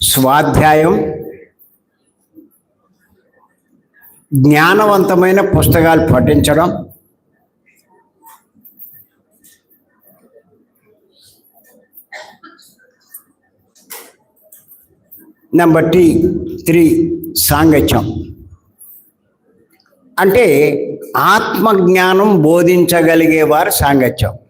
స్వాధ్యాయం జ్ఞానవంతమైన పుస్తకాలు పఠించడం నెంబర్ టీ త్రీ సాంగత్యం. అంటే ఆత్మజ్ఞానం బోధించగలిగేవారు సాంగత్యం.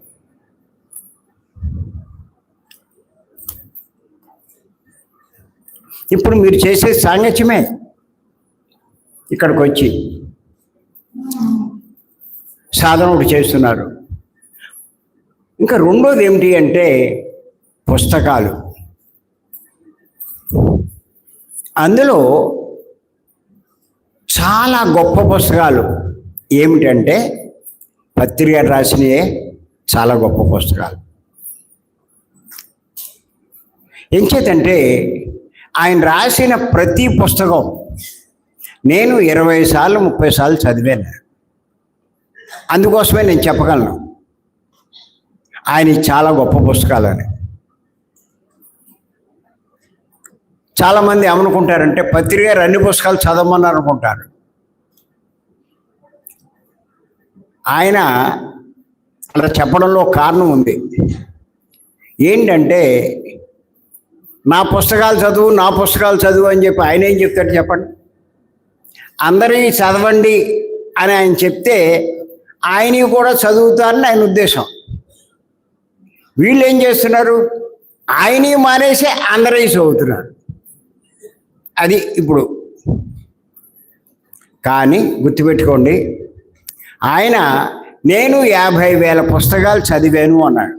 ఇప్పుడు మీరు చేసే సాంగత్యమే ఇక్కడికి వచ్చి సాధన ఒకటి చేస్తున్నారు. ఇంకా రెండోది ఏమిటి అంటే పుస్తకాలు. అందులో చాలా గొప్ప పుస్తకాలు. ఏమిటంటే పత్రిక రాసినయే చాలా గొప్ప పుస్తకాలు. ఎంచేతంటే ఆయన రాసిన ప్రతి పుస్తకం నేను ఇరవై సార్లు ముప్పై సార్లు చదివాను. అందుకోసమే నేను చెప్పగలను. ఆయన చాలా గొప్ప పుస్తకాలని. చాలామంది ఏమనుకుంటారంటే పత్రిక గారు అన్ని పుస్తకాలు చదవమని అనుకుంటారు ఆయన అలా చెప్పడంలో కారణం ఉంది. ఏంటంటే నా పుస్తకాలు చదువు నా పుస్తకాలు చదువు అని చెప్పి ఆయన ఏం చెప్తాడు చెప్పండి? అందరినీ చదవండి అని ఆయన చెప్తే ఆయనవి కూడా చదువుతారని ఆయన ఉద్దేశం. వీళ్ళు ఏం చేస్తున్నారు? ఆయనవి మానేసి అందరూ చదువుతున్నారు. అది ఇప్పుడు. కానీ గుర్తుపెట్టుకోండి ఆయన నేను యాభై వేల పుస్తకాలు చదివాను అన్నాడు.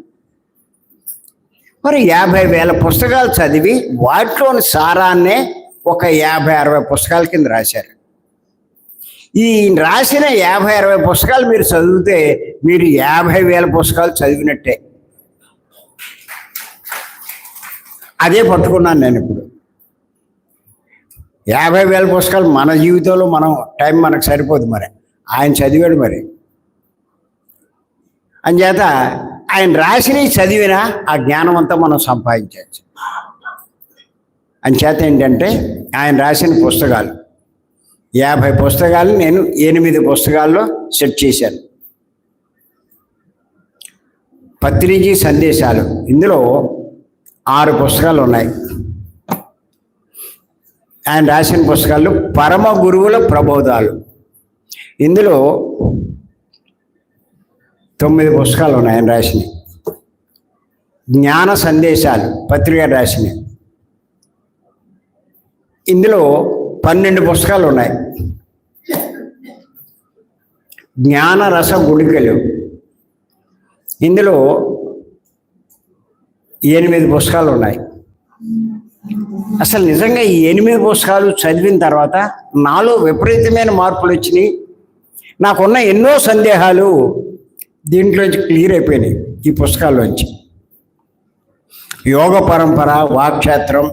మరి యాభై వేల పుస్తకాలు చదివి వాటిలోని సారాన్నే ఒక యాభై అరవై పుస్తకాల కింద రాశారు. ఈ రాసిన యాభై అరవై పుస్తకాలు మీరు చదివితే మీరు యాభై వేల పుస్తకాలు చదివినట్టే. అదే పట్టుకున్నాను నేను ఇప్పుడు. యాభై వేల పుస్తకాలు మన జీవితంలో మనం టైం మనకు సరిపోదు మరి. ఆయన చదివాడు మరి. అంచేత ఆయన రాసినవి చదివినా ఆ జ్ఞానం అంతా మనం సంపాదించవచ్చు. అంచేత ఏంటంటే ఆయన రాసిన పుస్తకాలు యాభై పుస్తకాలు నేను ఎనిమిది పుస్తకాల్లో సెట్ చేశాను. పత్రిజీ సందేశాలు ఇందులో ఆరు పుస్తకాలు ఉన్నాయి. ఆయన రాసిన పుస్తకాలు పరమ గురువుల ప్రబోధాలు. ఇందులో తొమ్మిది పుస్తకాలు ఉన్నాయి ఆయన రాసినవి జ్ఞాన సందేశాలు పత్రిక రాసినవి ఇందులో పన్నెండు పుస్తకాలు ఉన్నాయి. జ్ఞాన రస గుడికలు ఇందులో ఎనిమిది పుస్తకాలు ఉన్నాయి. అసలు నిజంగా ఈ ఎనిమిది పుస్తకాలు చదివిన తర్వాత నాలో విపరీతమైన మార్పులు వచ్చినాయి. నాకున్న ఎన్నో సందేహాలు దీంట్లోంచి క్లియర్ అయిపోయినాయి ఈ పుస్తకాల్లోంచి. యోగ పరంపర వాక్క్షేత్రం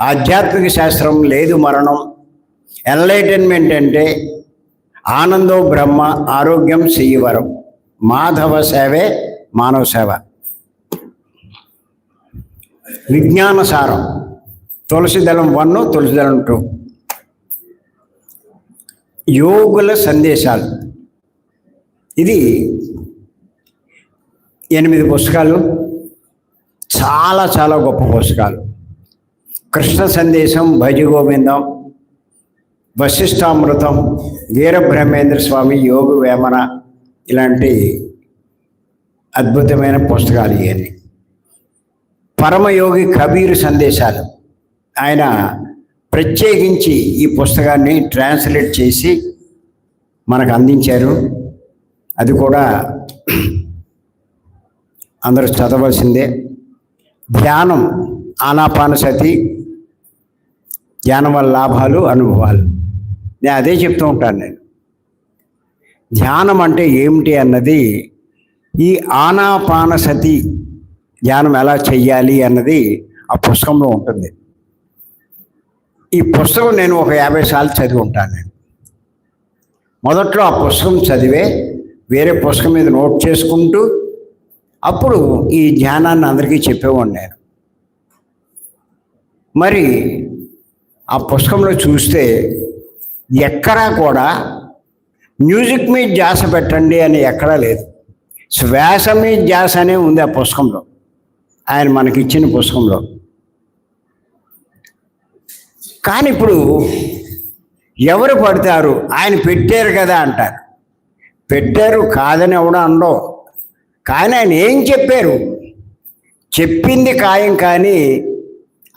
ఆధ్యాత్మిక శాస్త్రం లేదు మరణం ఎన్లైటన్మెంట్ అంటే ఆనందో బ్రహ్మ ఆరోగ్యం శ్రీవరం మాధవ సేవే మానవ సేవ. విజ్ఞాన సారం తులసిదళం వన్ తులసిదళం టూ. యోగుల సందేశాలు. ఇది ఎనిమిది పుస్తకాలు. చాలా చాలా గొప్ప పుస్తకాలు. కృష్ణ సందేశం భజగోవిందం గోవిందం వీరబ్రహ్మేంద్ర స్వామి యోగ వేమన ఇలాంటి అద్భుతమైన పుస్తకాలు ఇవన్నీ. పరమయోగి కబీర్ సందేశాలు. ఆయన ప్రత్యేకించి ఈ పుస్తకాన్ని ట్రాన్స్లేట్ చేసి మనకు అందించారు. అది కూడా అందరూ చదవలసిందే. ధ్యానం ఆనాపానసతి ధ్యానం వల్ల లాభాలు అనుభవాలు. నేను అదే చెప్తూ ఉంటాను నేను. ధ్యానం అంటే ఏమిటి అన్నది ఈ ఆనాపానసతి ధ్యానం ఎలా చెయ్యాలి అన్నది ఆ పుస్తకంలో ఉంటుంది. ఈ పుస్తకం నేను ఒక యాభై సార్లు చదివి ఉంటాను నేను. మొదట్లో ఆ పుస్తకం చదివే వేరే పుస్తకం మీద నోట్ చేసుకుంటూ అప్పుడు ఈ ధ్యానాన్ని అందరికీ చెప్పేవాడు నేను. మరి ఆ పుస్తకంలో చూస్తే ఎక్కడా కూడా మ్యూజిక్ మీద ధ్యాస పెట్టండి అని ఎక్కడా లేదు. శ్వాస మీద ధ్యాస అనే ఉంది ఆ పుస్తకంలో. ఆయన మనకి ఇచ్చిన పుస్తకంలో. కానీ ఇప్పుడు ఎవరు పడతారు? ఆయన పెట్టారు కదా అంటారు. పెట్టారు కాదని ఎవడో అనడం. కానీ ఆయన ఏం చెప్పారు? చెప్పింది ఖాయం కానీ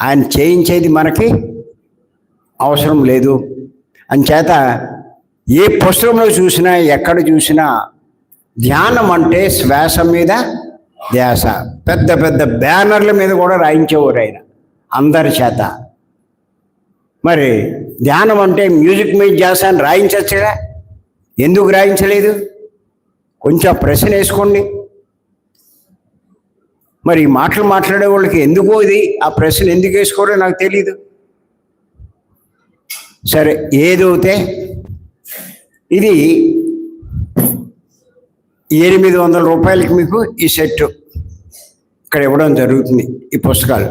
ఆయన చేయించేది మనకి అవసరం లేదు. అంచేత ఏ పుస్తకంలో చూసినా ఎక్కడ చూసినా ధ్యానం అంటే శ్వాస మీద ధ్యాస. పెద్ద పెద్ద బ్యానర్ల మీద కూడా రాయించేవారు ఆయన అందరి చేత. మరి ధ్యానం అంటే మ్యూజిక్ మీద ధ్యాస అని రాయించచ్చుగా? ఎందుకు రాయించలేదు? కొంచెం ప్రశ్న వేసుకోండి. మరి ఈ మాటలు మాట్లాడే వాళ్ళకి ఎందుకో ఇది? ఆ ప్రశ్న ఎందుకు వేసుకోరో నాకు తెలియదు సరే ఏదైతే ఇది ఎనిమిది వందల రూపాయలకి మీకు ఈ సెట్ ఇక్కడ ఇవ్వడం జరుగుతుంది ఈ పుస్తకాలు.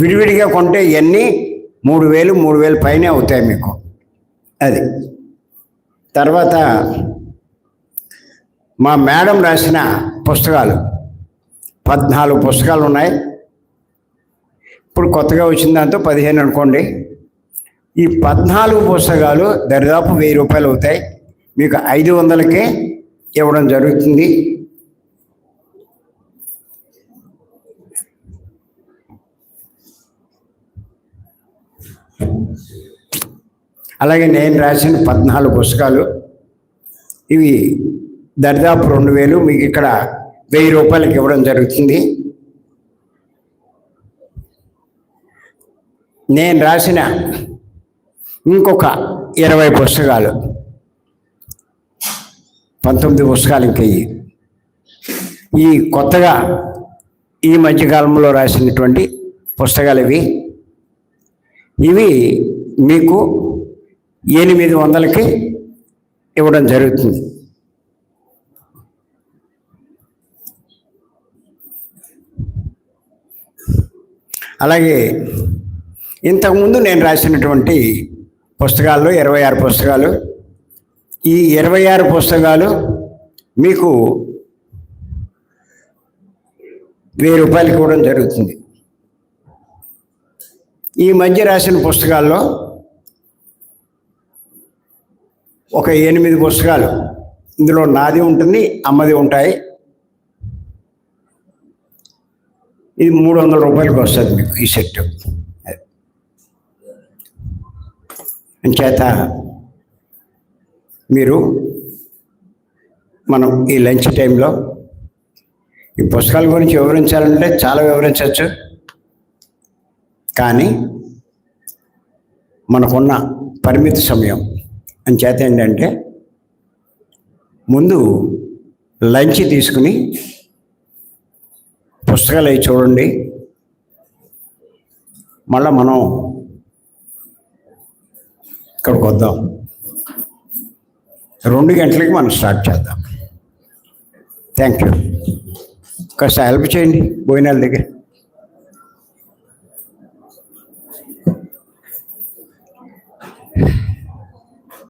విడివిడిగా కొంటే ఇవన్నీ మూడు వేలు మూడు వేలు పైనే అవుతాయి మీకు. అది. తర్వాత మా మేడం రాసిన పుస్తకాలు. పద్నాలుగు పుస్తకాలు ఉన్నాయి. ఇప్పుడు కొత్తగా వచ్చిన దాంతో పదిహేను అనుకోండి. ఈ పద్నాలుగు పుస్తకాలు దరిదాపు వెయ్యి రూపాయలు అవుతాయి. మీకు ఐదు వందలకే ఇవ్వడం జరుగుతుంది. అలాగే నేను రాసిన పద్నాలుగు పుస్తకాలు. ఇవి దరిదాపు రెండు వేలు. మీకు ఇక్కడ వెయ్యి రూపాయలకి ఇవ్వడం జరుగుతుంది. నేను రాసిన ఇంకొక ఇరవై పుస్తకాలు. పంతొమ్మిది పుస్తకాలు ఇంకా ఈ కొత్తగా ఈ మధ్యకాలంలో రాసినటువంటి పుస్తకాలు ఇవి. ఇవి మీకు ఎనిమిది వందలకి ఇవ్వడం జరుగుతుంది. అలాగే ఇంతకుముందు నేను రాసినటువంటి పుస్తకాల్లో ఇరవై ఆరు పుస్తకాలు ఈ ఇరవై ఆరు పుస్తకాలు మీకు వెయ్యి రూపాయలకి ఇవ్వడం జరుగుతుంది. ఈ మధ్య రాసిన పుస్తకాల్లో ఒక ఎనిమిది పుస్తకాలు ఇందులో నాది ఉంటుంది అమ్మది ఉంటాయి ఇది మూడు వందల రూపాయలకి వస్తుంది మీకు ఈ సెట్. అంచేత మీరు మనం ఈ లంచ్ టైంలో ఈ పుస్తకాల గురించి వివరించాలంటే చాలా వివరించవచ్చు. కానీ మనకున్న పరిమిత సమయం. అంచేత ఏంటంటే ముందు లంచ్ తీసుకుని పుస్తకాలు అవి చూడండి. మళ్ళీ మనం ఇక్కడికి వద్దాం. రెండు గంటలకి మనం స్టార్ట్ చేద్దాం. Thank you. కాస్త హెల్ప్ చేయండి భోజనాల దగ్గర.